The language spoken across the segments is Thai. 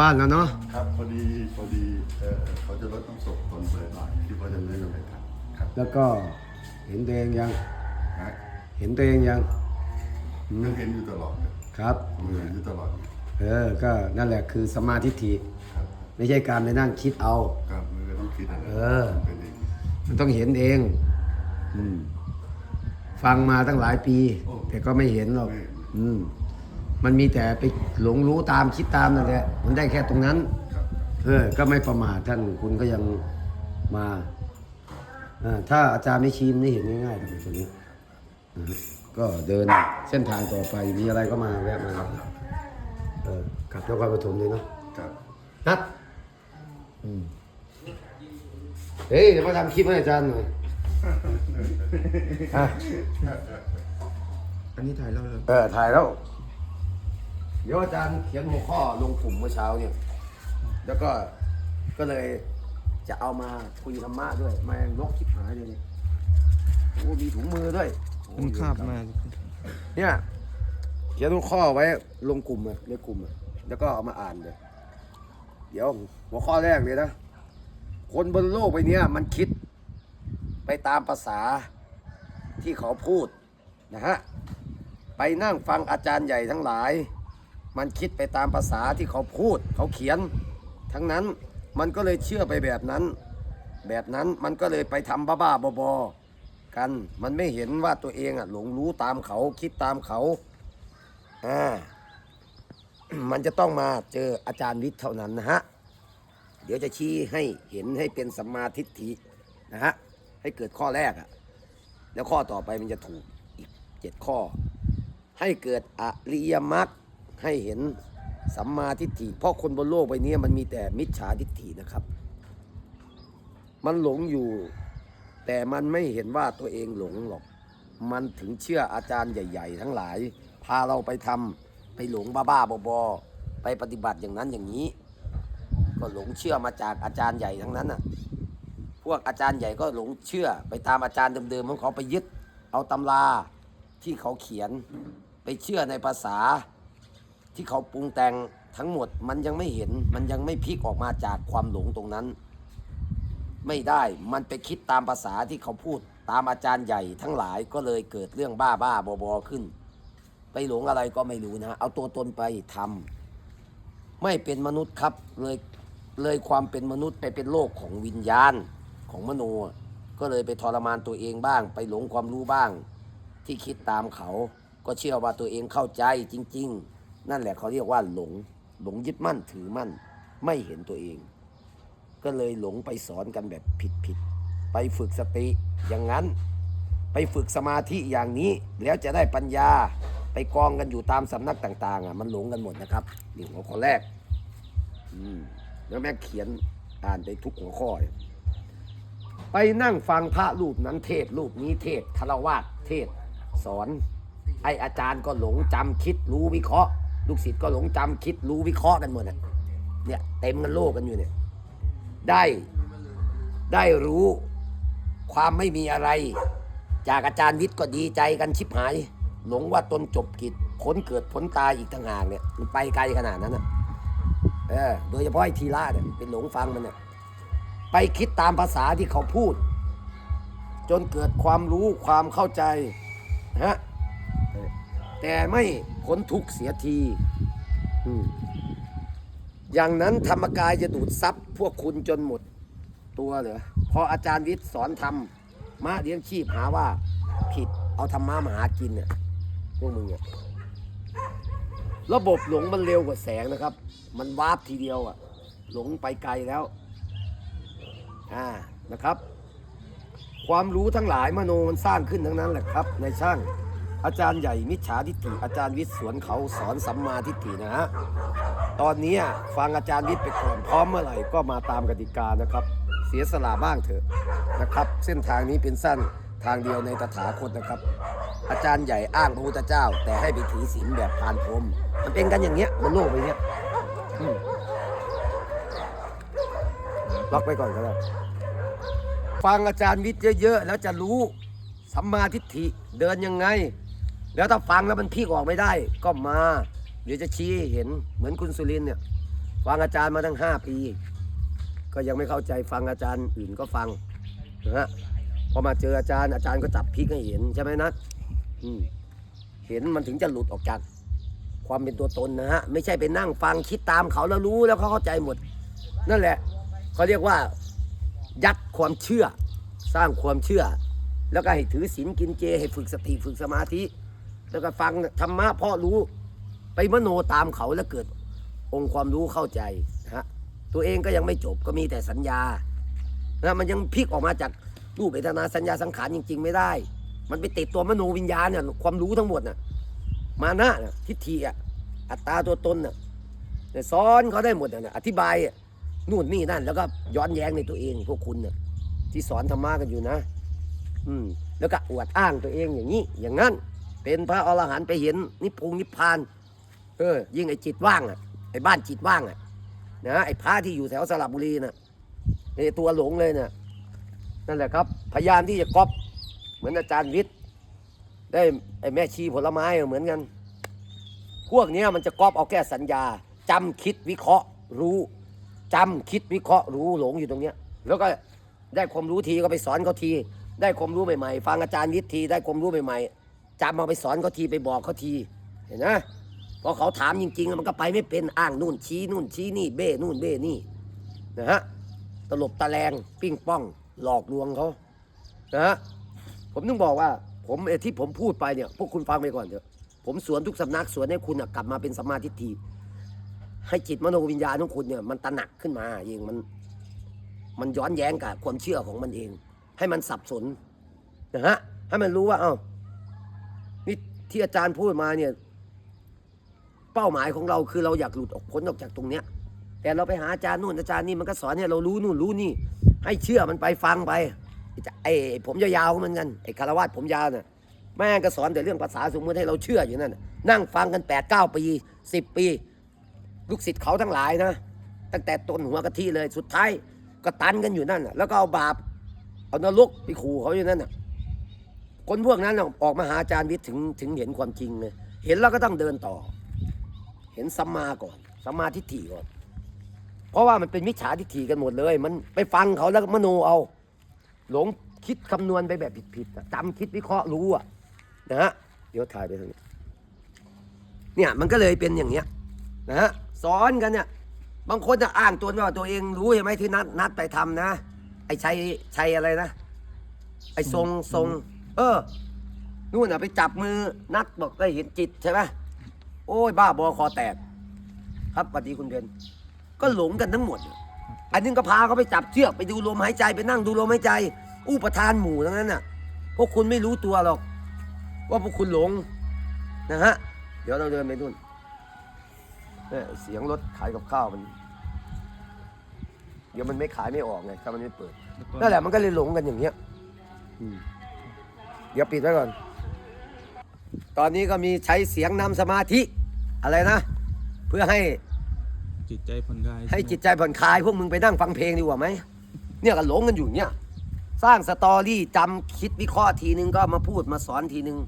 บ้านแล้วเนาะครับพอดีพอดีเอ่อเขาจะลดน้ำศพตอนบ่ายๆที่ว่าจะเลื่อนไปทันครับแล้วก็เห็นตัวเองยัง นะเห็นตัวเองยังยังเห็นอยู่ตลอดครับครับยังเห็นอยู่ตลอดเออ ก็นั่นแหละคือสมาธิฏฐิครับไม่ใช่การไปนั่งคิดเอา ครับมันก็ต้องคิดอะไรเออ เป็นเองมันต้องเห็นเองอืมฟังมาตั้งหลายปี แต่ก็ไม่เห็นหรอกอืม มันมีแต่ไปหลงรู้ตามคิดตามนั่นแหละมันได้แค่ตรงนั้นครับเออก็ไม่ประมาทท่านคุณก็ยังมาอ่าถ้าอาจารย์ไม่ชี้มันไม่เห็นง่ายๆหรอกตรงนี้นะฮะก็เดินเส้นทางต่อไปมีอะไรก็มาแวะมาเออกลับนครปฐมเลยเนาะครับนัดอืมเฮ้ยเดี๋ยวมาทำคลิปให้อาจารย์หน่อยอะอันนี้ถ่ายแล้วเลยเออถ่ายแล้ว เดี๋ยวอาจารย์เขียนหัวข้อลงกลุ่มเมื่อเช้าเนี่ย แล้วก็ก็เลยจะเอามาคุยธรรมะด้วยแมงลกชิบหายเลยเนี่ยโอ้มีถุงมือด้วยโอ้มันคาบมาเนี่ยเขียนหัวข้อไว้ลงกลุ่มอะในกลุ่มอะแล้วก็เอามาอ่านเลยเดี๋ยวหัวข้อแรกเลยนะ คนบนโลกใบเนี้ยมันคิดไปตามภาษาที่เขาพูดนะฮะ ไปนั่งฟังอาจารย์ใหญ่ทั้งหลาย มันคิดไปตามภาษาที่เขาพูด เขาเขียน ทั้งนั้นมันก็เลยเชื่อไปแบบนั้น แบบนั้นมันก็เลยไปทำบ้าๆบอๆกัน มันไม่เห็นว่าตัวเองอะหลงรู้ตามเขาคิดตามเขาอ่ามันจะต้องมาเจออาจารย์วิทย์เท่านั้นนะฮะ เดี๋ยวจะชี้ให้เห็นให้เป็นสัมมาทิฏฐินะฮะ ให้เกิดข้อแรกอะแล้วข้อต่อไปมันจะถูกอีกเจ็ดข้อ ให้เกิดอริยมรรค ให้เห็นสัมมาทิฏฐิ เพราะคนบนโลกใบนี้มันมีแต่มิจฉาทิฏฐินะครับ มันหลงอยู่ แต่มันไม่เห็นว่าตัวเองหลงหรอก มันถึงเชื่ออาจารย์ใหญ่ ๆ ทั้งหลาย พาเราไปทำไปหลงบ้าๆบอๆไปปฏิบัติอย่างนั้นอย่างนี้ ก็หลงเชื่อมาจากอาจารย์ใหญ่ทั้งนั้นน่ะ พวกอาจารย์ใหญ่ก็หลงเชื่อไปตามอาจารย์เดิมๆของเขาไปยึด เอาตำราที่เขาเขียนไปเชื่อในภาษา ที่เขาปรุงแต่งทั้งหมดมันยังไม่เห็นมันยังไม่พลิกออกมาจากความหลงตรงนั้น ไม่ได้มันไปคิดตามภาษาที่เขาพูดตามอาจารย์ใหญ่ทั้งหลายก็เลยเกิดเรื่องบ้าบ้าบอๆขึ้น ไปหลงอะไรก็ไม่รู้นะ เอาตัวตนไปทำไม่เป็นมนุษย์ครับเลยเลยความเป็นมนุษย์ไปเป็นโลกของวิญญาณของมโน ก็เลยไปทรมานตัวเองบ้าง ไปหลงความรู้บ้าง ที่คิดตามเขา ก็เชื่อว่าตัวเองเข้าใจจริง ๆ นั่นแหละเขาเรียกว่าหลง หลงยึดมั่นถือมั่น ไม่เห็นตัวเอง ก็เลยหลงไปสอนกันแบบผิดๆไปฝึกสติอย่างนั้น ไปฝึกสมาธิอย่างนี้แล้วจะได้ปัญญาไปกองกันอยู่ตามสำนักต่างๆอะมันหลงกันหมดนะครับนี่หัวข้อแรกอืมแล้วแม่เขียนอ่านไปทุกหัวข้อเลยไปนั่งฟังพระรูปนั้นเทศรูปนี้เทศคารวาสเทศสอน ไออาจารย์ก็หลงจำคิดรู้วิเคราะห์ ลูกศิษย์ก็หลงจำคิดรู้วิเคราะห์กันหมดเนี่ยเต็มกันโลกกันอยู่เนี่ยได้ได้รู้ความไม่มีอะไร จากอาจารย์วิทย์ก็ดีใจกันชิบหาย หลงว่าตนจบกิจผลเกิดผลตายอีกต่างหากเนี่ยมันไปไกลขนาดนั้นนะเออโดยเฉพาะไอ้ทีละเนี่ยเป็นหลงฟังมันเนี่ยไปคิดตามภาษาที่เขาพูด จนเกิดความรู้ความเข้าใจนะฮะ แต่ไม่พ้นทุกข์เสียที อย่างนั้นธรรมกายจะดูดซับพวกคุณจนหมดตัวเหรอ พออาจารย์วิทย์สอนธรรมมาเลี้ยงชีพหาว่า ผิดเอาธรรมะมาหากินเนี่ยพวกมึงเนี่ยระบบหลงมันเร็วกว่าแสงนะครับ มันวาร์ปทีเดียวอะหลงไปไกลแล้วอ่านะครับ ความรู้ทั้งหลายมโนมันสร้างขึ้นทั้งนั้นแหละครับ ในช่าง อาจารย์ใหญ่มิจฉาทิฏฐิอาจารย์วิทย์สวนเขาสอนสัมมาทิฏฐินะฮะตอนนี้ฟังอาจารย์วิทย์ไปก่อนพร้อมเมื่อไหร่ก็มาตามกติกานะครับ เสียสละบ้างเถอะนะครับ เส้นทางนี้เป็นสั้นทางเดียวในตถาคตนะครับ อาจารย์ใหญ่อ้างพระพุทธเจ้า แต่ให้ไปถือศีลแบบพานพรมมันเป็นกันอย่างเงี้ยบนโลกใบเนี้ยล็อกไปก่อนก็ได้ฟังอาจารย์วิทย์เยอะ ๆ แล้วจะรู้สัมมาทิฏฐิเดินยังไง แล้วถ้าฟังแล้วมันพิกออกไม่ได้ก็มา เดี๋ยวจะชี้เห็นเหมือนคุณสุรินเนี่ย ฟังอาจารย์มาตั้งห้าปี ก็ยังไม่เข้าใจฟังอาจารย์อื่นก็ฟังนะฮะพอมาเจออาจารย์อาจารย์ก็จับพิกให้เห็นใช่ไหมนัดอืมเห็นมันถึงจะหลุดออกจากความเป็นตัวตนนะฮะไม่ใช่ไปนั่งฟังคิดตามเขาแล้วรู้แล้วเขาเข้าใจหมด นั่นแหละเขาเรียกว่า ยัดความเชื่อ สร้างความเชื่อ แล้วก็ให้ถือศีลกินเจให้ฝึกสติฝึกสมาธิ แล้วก็ฟังธรรมะพ่อรู้ ไปมโนตามเขาแล้วเกิดองค์ความรู้เข้าใจนะฮะตัวเองก็ยังไม่จบก็มีแต่สัญญานะมันยังพลิกออกมาจากรูปเวทนาสัญญาสังขารจริง ๆ ไม่ได้ มันไปติดตัวมโนวิญญาณเนี่ยความรู้ทั้งหมดน่ะมานะน่ะทิฏฐิอะอัตตาตัวตนน่ะเนี่ยสอนเขาได้หมดน่ะอธิบายนู่นนี่นั่น แล้วก็ย้อนแย้งในตัวเองพวกคุณน่ะที่สอนธรรมะกันอยู่นะ อืมแล้วก็อวดอ้างตัวเองอย่างนี้อย่างนั้น เป็นพระอรหันต์ไปเห็นนิพพงนิพพาน เออ ยิ่งไอ้จิตว่างอะไอ้บ้านจิตว่างอะนะไอ้พระที่อยู่แถวสระบุรีน่ะไอ้ตัวหลงเลยน่ะนั่นแหละครับ พยายามที่จะก๊อปเหมือนอาจารย์วิทย์ได้ไอ้แม่ชีผลไม้เหมือนกัน พวกเนี้ยมันจะก๊อปเอาแค่สัญญาจำคิดวิเคราะห์รู้จำคิดวิเคราะห์รู้หลงอยู่ตรงเนี้ย แล้วก็ได้ความรู้ทีก็ไปสอนเขาที ได้ความรู้ใหม่ๆ ฟังอาจารย์วิทย์ทีได้ความรู้ใหม่ๆ จำเอาไปสอนเขาทีไปบอกเขาที เห็นไหมพอเขาถามจริงๆ มันก็ไปไม่เป็นอ้างนู่นชี้นู่นชี้นี่เบ้นู่นเบ้นี่นะฮะตลบตะแลงปิ้งป้อง หลอกลวงเขานะฮะผมต้องบอกว่า ผมเอที่ผมพูดไปเนี่ยพวกคุณฟังไปก่อนเถอะผมสวนทุกสำนักสวนให้คุณน่ะกลับมาเป็นสมมาทิฏฐิให้จิตมโนวิญญาณของคุณเนี่ยมันตระหนักขึ้นมาเองมันมันย้อนแย้งกับความเชื่อของมันเอง ให้มันสับสนนะฮะให้มันรู้ว่าเอ้า ที่อาจารย์พูดมาเนี่ย เป้าหมายของเราคือเราอยากหลุดออกพ้นออกจากตรงเนี้ย แต่เราไปหาอาจารย์นู่นอาจารย์นี่มันก็สอนให้เรารู้นู่นรู้นี่ ให้เชื่อมันไปฟังไปไอ้ผมยาวๆเหมือนกันไอ้คารวาสผมยาวน่ะแม่งก็สอนแต่เรื่องภาษาสมมติให้เราเชื่ออยู่นั่นนั่งฟังกันแปดเก้าปีสิบปี ลูกศิษย์เขาทั้งหลายนะตั้งแต่ต้นหัวกะทิเลยสุดท้ายก็ตันกันอยู่นั่นแล้วก็เอาบาปเอานรกไปขู่เขาอยู่นั่นน่ะ คนพวกนั้นออกมาหาอาจารย์วิทย์ถึงถึงเห็นความจริงเลยเห็นแล้วก็ต้องเดินต่อ เห็นสัมมาก่อนสัมมาทิฏฐิก่อน เพราะว่ามันเป็นมิจฉาทิฏฐิกันหมดเลย มันไปฟังเขาแล้วก็มโนเอา หลงคิดคำนวณไปแบบผิดๆจำคิดวิเคราะห์รู้อะนะฮะเดี๋ยวถ่ายไปทางนี้เนี่ยมันก็เลยเป็นอย่างเนี้ยนะฮะสอนกันเนี่ยบางคนจะอ้างตัวว่าตัวเองรู้ใช่ไหมที่นัดนัดไปทำนะ ไอ้ชัยชัยอะไรนะ ไอ้ทรงทรง เออ นู่นน่ะไปจับมือนัดบอกได้เห็นจิตใช่ไหมโอ้ยบ้าบอคอแตก ครับสวัสดีคุณเพนก็หลงกันทั้งหมด อันนึงก็พาเขาไปจับเชือกไปดูลมหายใจไปนั่งดูลมหายใจ อุปทานหมู่ทั้งนั้นน่ะ พวกคุณไม่รู้ตัวหรอก ว่าพวกคุณหลงนะฮะ เดี๋ยวเราเดินไปนู่นเนี่ยเสียงรถขายกับข้าวมัน เดี๋ยวมันไม่ขายไม่ออกไงถ้ามันไม่เปิดนั่นแหละมันก็เลยหลงกันอย่างเงี้ย อืม เดี๋ยวปิดไว้ก่อน ตอนนี้ก็มีใช้เสียงนำสมาธิอะไรนะ เพื่อให้จิตใจผ่อนคลายให้ช่ไมจิตใจผ่อนคลายพวกมึงไปนั่งฟังเพลงดีกว่าไหมเนี่ยก็หลงกันอยู่เนี่ย สร้างสตอรี่จำคิดวิเคราะห์ทีนึงก็มาพูดมาสอนทีนึง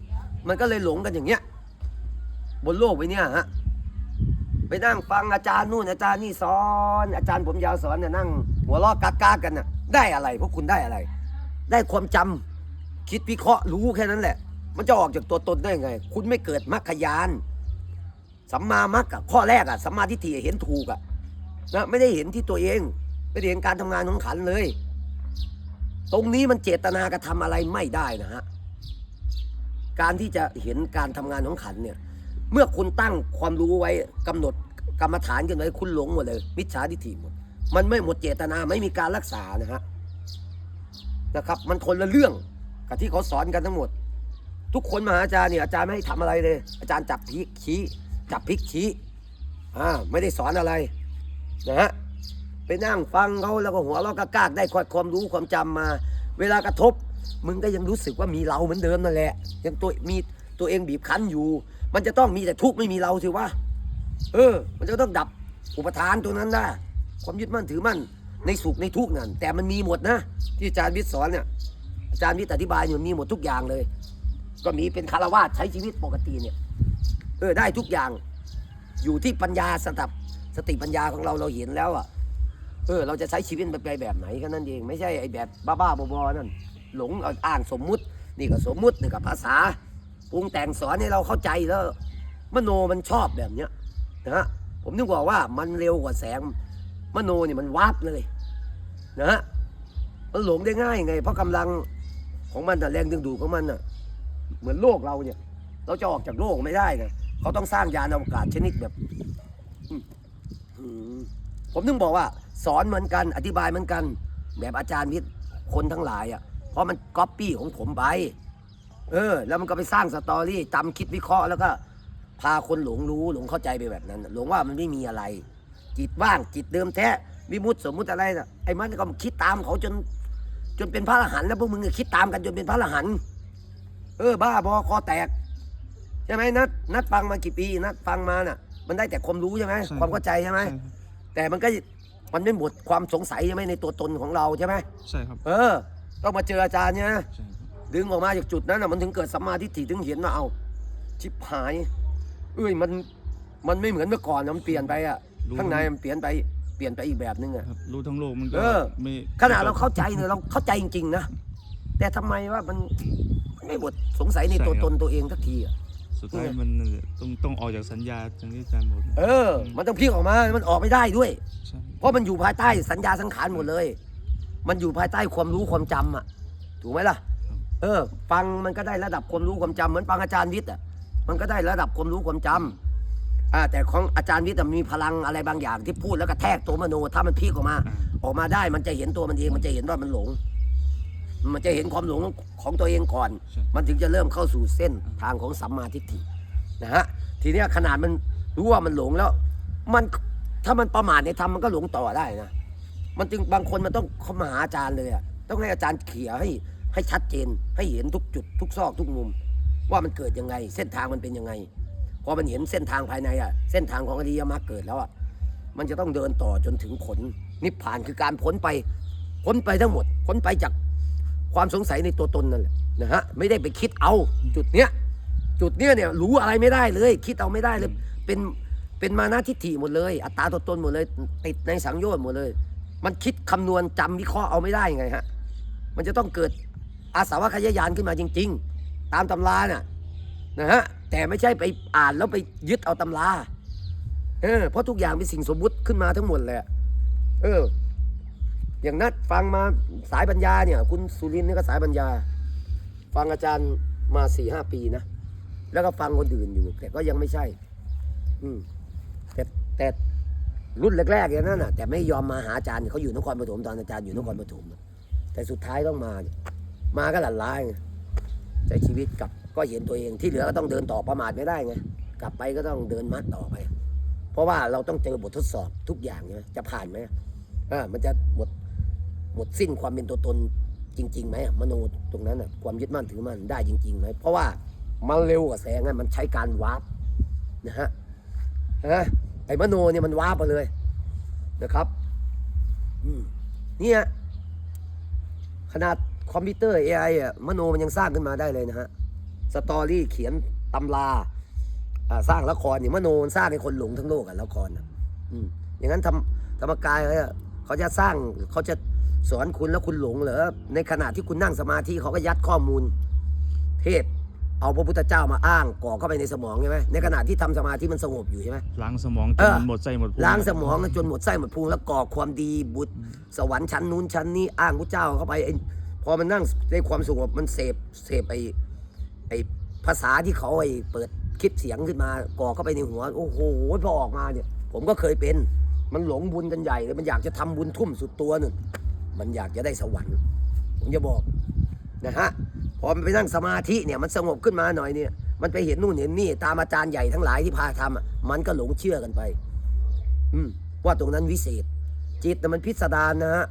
มันก็เลยหลงกันอย่างเงี้ย บนโลกไปเนี่ยฮะไปนั่งฟังอาจารย์นู่นอาจารย์นี่สอน อาจารย์ผมยาวสอนเนี่ยนั่ง หัวเราะกากากันน่ะได้อะไร พวกคุณได้อะไร ได้ความจำ คิดวิเคราะห์รู้แค่นั้นแหละ มันจะออกจากตัวตนได้ไง คุณไม่เกิดมรรคยาน สัมมามรรคอะข้อแรกอะสัมมาทิฏฐิเห็นถูกอะนะไม่ได้เห็นที่ตัวเอง ไม่ได้เห็นการทำงานของขันเลย ตรงนี้มันเจตนากระทำอะไรไม่ได้นะฮะการที่จะเห็นการทำงานของขันเนี่ย เมื่อคุณตั้งความรู้ไว้กำหนดกรรมฐานกันไว้คุณหลงหมดเลย มิจฉาทิฏฐิหมด มันไม่หมดเจตนาไม่มีการรักษานะฮะนะครับ มันคนละเรื่อง กับที่เขาสอนกันทั้งหมด ทุกคนมาหาอาจารย์เนี่ยอาจารย์ไม่ให้ทำอะไรเลย อาจารย์จับพริกชี้จับพริกชี้อ่าไม่ได้สอนอะไรนะฮะไปนั่งฟังเขาแล้วก็หัวเราะกากๆได้ความรู้ความจำมา เวลากระทบ มึงก็ยังรู้สึกว่ามีเราเหมือนเดิมนั่นแหละ ยังตัวมีตัวเองบีบคั้นอยู่ มันจะต้องมีแต่ทุกข์ไม่มีเราสิวะเออ มันจะต้องดับอุปทานตัวนั้นได้ความยึดมั่นถือมั่นในสุขในทุกข์นั่นแต่มันมีหมดนะ ที่อาจารย์วิทย์สอนเนี่ย อาจารย์วิทย์อธิบายอยู่มีหมดทุกอย่างเลย ก็มีเป็นคารวาสใช้ชีวิตปกติเนี่ยเออได้ทุกอย่างอยู่ที่ปัญญาสดับสติปัญญาของเราเราเห็นแล้วอะเออเราจะใช้ชีวิตไปแบบไหนแค่นั้นเอง ไม่ใช่ไอ้แบบบ้าๆบอๆนั่นหลงเอาอ้างสมมุติ นี่ก็สมมุตินี่ก็ภาษาปรุงแต่งสอนให้เราเข้าใจแล้ว มโนมันชอบแบบเนี้ยนะฮะผมถึงบอกว่ามันเร็วกว่าแสง มโนเนี่ยมันวาบเลยนะฮะมันหลงได้ง่ายไง เพราะกำลัง ของมันน่แรงดึงดูดของมันน่ะ เหมือนโลกเราเนี่ย เราจะออกจากโลกไม่ได้ไงเขาต้องสร้างยานอวกาศชนิดแบบผมถึงบอกว่า สอนเหมือนกันอธิบายเหมือนกัน แบบอาจารย์วิทย์คนทั้งหลายอะเพราะมันก๊อปปี้ของผมไปเออ แล้วมันก็ไปสร้างสตอรี่จำคิดวิเคราะห์แล้วก็ พาคนหลงรู้หลงเข้าใจไปแบบนั้นหลงว่ามันไม่มีอะไร จิตว่างจิตเดิมแท้วิมุตสมมุติอะไรนะไอ้มันก็คิดตามเขาจน จนเป็นพระอรหันต์แล้วพวกมึงก็คิดตามกันจนเป็นพระอรหันต์เออ บ้าบอคอแตก ใช่ไหมนัดนัดฟังมากี่ปีนัดฟังมาน่ะ มันได้แต่ความรู้ใช่ไหมใช่ ความเข้าใจใช่ไหมใช่ครับแต่มันก็มันไม่หมดความสงสัยใช่ไหมในตัวตนของเราใช่ไหมใช่ครับเออ ต้องมาเจออาจารย์เนี่ย ใช่ครับดึงออกมาจากจุดนั้นน่ะมันถึงเกิดสัมมาทิฏฐิถึงเห็นว่าเอาชิบหาย เอ้ยมันมันไม่เหมือนเมื่อก่อนนะมันเปลี่ยนไปอะข้างในมันเปลี่ยนไปเป ลี่ยนไปอีกแบบนึงอะ ครับรู้ทั้งโลกมันก็เออ ไม่ขนาดเราเข้าใจเนี่ยเราเข้าใจจริงๆนะ แต่ทำไมว่ามันมันไม่หมดสงสัยในตัวตนตัวเองสักทีอะ สุดท้ายมันนั่นแหละต้องต้องออกจากสัญญาอย่างที่อาจารย์บอกเออ มันต้องพลิกออกมามันออกไม่ได้ด้วย ใช่เพราะมันอยู่ภายใต้สัญญาสังขารหมดเลย มันอยู่ภายใต้ความรู้ความจำอะ ถูกไหมล่ะ เออ ฟังมันก็ได้ระดับความรู้ความจำเหมือนฟังอาจารย์วิทย์อะ มันก็ได้ระดับความรู้ความจำ อ่าแต่ของอาจารย์วิทย์อะมีพลังอะไรบางอย่างที่พูดแล้วก็แทกตัวมโน ถ้ามันพลิกออกมาอ่าออกมาได้มันจะเห็นตัวมันเอง มันจะเห็นว่ามันหลง มันจะเห็นความหลงของตัวเองก่อนใช่มันถึงจะเริ่มเข้าสู่เส้นทางของสัมมาทิฏฐินะฮะทีเนี้ยขนาดมันรู้ว่ามันหลงแล้ว มันถ้ามันประมาทในธรรมมันก็หลงต่อได้นะมันจึงบางคนมันต้องเข้ามาหาอาจารย์เลยอะต้องให้อาจารย์เขี่ยให้ให้ชัดเจนให้เห็นทุกจุดทุกซอกทุกมุม ว่ามันเกิดยังไง เส้นทางมันเป็นยังไง พอมันเห็นเส้นทางภายในอะเส้นทางของอริยมรรคเกิดแล้วอะมันจะต้องเดินต่อจนถึงผลนิพพานคือการพ้นไป พ้นไปทั้งหมด พ้นไปจากความสงสัยในตัวตนนั่นแหละนะฮะ ไม่ได้ไปคิดเอาจุดเนี้ย จุดเนี้ยเนี่ยรู้อะไรไม่ได้เลย คิดเอาไม่ได้เลย เป็น เป็นมานะทิฏฐิหมดเลย อัตตาตัวตนหมดเลย ติดในสังโยชน์หมดเลย มันคิดคำนวณจำวิเคราะห์เอาไม่ได้ยังไงฮะ มันจะต้องเกิดอาสาวะขยายานขึ้นมาจริง ๆ ตามตำราน่ะนะฮะ แต่ไม่ใช่ไปอ่านแล้วไปยึดเอาตำราเออเพราะทุกอย่างเป็นสิ่งสมมุติขึ้นมาทั้งหมดเลยอะเออ อย่างนัดฟังมาสายปัญญาเนี่ย คุณสุรินทร์นี่ก็สายปัญญา ฟังอาจารย์มาสี่ห้าปีนะแล้วก็ฟังคนอื่นอยู่ แต่ก็ยังไม่ใช่ อืมแต่แต่รุ่นแรกๆอย่างนั้นน่ะ แต่ไม่ยอมมาหาอาจารย์เขาอยู่นครปฐมตอนอาจารย์อยู่นครปฐมแต่สุดท้ายต้องมาเนี่ยมาก็หลั่นล้าไงใช้ชีวิตกับ ก็เห็นตัวเองที่เหลือก็ต้องเดินต่อประมาทไม่ได้ไงกลับไปก็ต้องเดินมัดต่อไป เพราะว่าเราต้องเจอบททดสอบทุกอย่างใช่ไหมจะผ่านไหมอ่ามันจะหมดหมดสิ้นความเป็นตัวตนจริงๆไหมมโนตรงนั้นอะความยึดมั่นถือมั่นได้จริงๆไหมเพราะว่ามันเร็วกว่าแสงอะมันใช้การวาร์ปนะฮะนะไอ้มโนเนี่ยมันวาร์ปไปเลยนะครับอืมเนี่ยขนาดคอมพิวเตอร์ AI อะมโนมันยังสร้างขึ้นมาได้เลยนะฮะ สตอรี่เขียนตำราอ่าสร้างละครเนี่ยมโนมันสร้างให้คนหลงทั้งโลกอะละครอะอืมอย่างนั้นทำธรรมกายเขาอะเขาจะสร้างเขาจะสอนคุณแล้วคุณหลงเหรอในขณะที่คุณนั่งสมาธิเขาก็ยัดข้อมูล เทพเอาพระพุทธเจ้ามาอ้างก่อเข้าไปในสมองใช่ไหมในขณะที่ทำสมาธิมันสงบอยู่ใช่ไหมล้างสมองจเอนอหมดไส้หมดพุงล้างสมองจนหมดไส้หมดพุงแล้วก่อความดีบุตร สวรรค์ชั้นนู้นชั้นนี้อ้างพระเจ้าเข้าไปไอ้พอมันนั่งในความสงบมันเสพเสพไอ้ ไอ้ภาษาที่เขาไอ้เปิดคลิปเสียงขึ้นมาก่อเข้าไปในหัว โอ้โหพอออกมาเนี่ย ผมก็เคยเป็น มันหลงบุญกันใหญ่เลยมันอยากจะทำบุญทุ่มสุดตัวหนึ่งมันอยากจะได้สวรรค์ผมจะบอกนะฮะพอมันไปนั่งสมาธิเนี่ยมันสงบขึ้นมาหน่อยเนี่ย มันไปเห็นนู่นเห็นนี่ตามอาจารย์ใหญ่ทั้งหลายที่พาทำอะมันก็หลงเชื่อกันไป อืมว่าตรงนั้นวิเศษ จิตน่มันพิสดารนะฮะ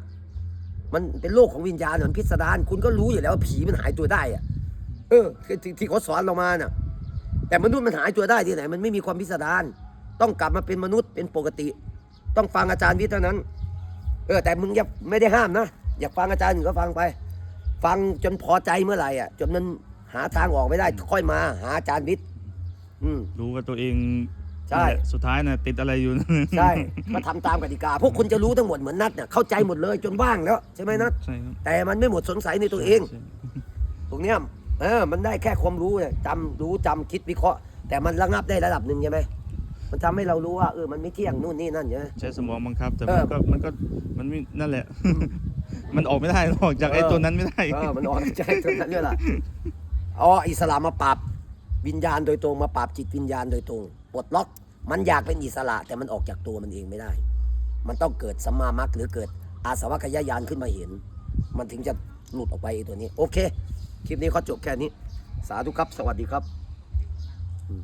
มันเป็นโลกของวิญญาณมันพิสดารคุณก็รู้อยู่แล้วว่าผีมันหายตัวได้อะ เออที่ที่ที่เขาสอนเรามาน่ะ แต่มนุษย์มันหายตัวได้ที่ไหน มันไม่มีความพิสดารต้องกลับมาเป็นมนุษย์เป็นปกติ ต้องฟังอาจารย์วิทย์เท่านั้น เออ แต่มึงอย่าไม่ได้ห้ามนะอยากฟังอาจารย์หนึ่งก็ฟังไป ฟังจนพอใจเมื่อไหร่อะ จนมันหาทางออกไม่ได้ ค่อยมา หาอาจารย์วิทย์อืม รู้ว่าตัวเองใช่นั่นแหละสุดท้ายน่ะติดอะไรอยู่ ใช่ก็ทำตามกติกา พวกคุณจะรู้ทั้งหมดเหมือนนัดเนี่ยเข้าใจหมดเลยจนว่างแล้ว ใช่ไหมนัดใช่ครับแต่มันไม่หมดสงสัยในตัวเอง ใช่ ตรงเนี้ย เออ มันได้แค่ความรู้เนี่ยจำรู้จำคิดวิเคราะห์ แต่มันระงับได้ระดับหนึ่งใช่ไหมมันทำให้เรารู้ว่าเออมันไม่เที่ยงนู่นนี่นั่นใช่ไหมใช้สมองบังคับ แต่เอมัอนก็มันก็มันไม่นั่นแหละ มันออกไม่ได้ออกจากไอ้เออตัวนั้นไม่ได้เออมันอ่อนใจตรงนั้นด้วยล่ะเอาอิสระมาปราบวิญญาณโดยตรงมาปราบจิตวิญญาณโดยตรงปลดล็อก มันอยากเป็นอิสระแต่มันออกจากตัวมันเองไม่ได้ มันต้องเกิดสัมมามัคหรือเกิดอาสวะขยายานขึ้นมาเห็น มันถึงจะหลุดออกไปไอ้ตัวนี้ โอเค คลิปนี้เขาจบแค่นี้ สาธุครับ สวัสดีครับ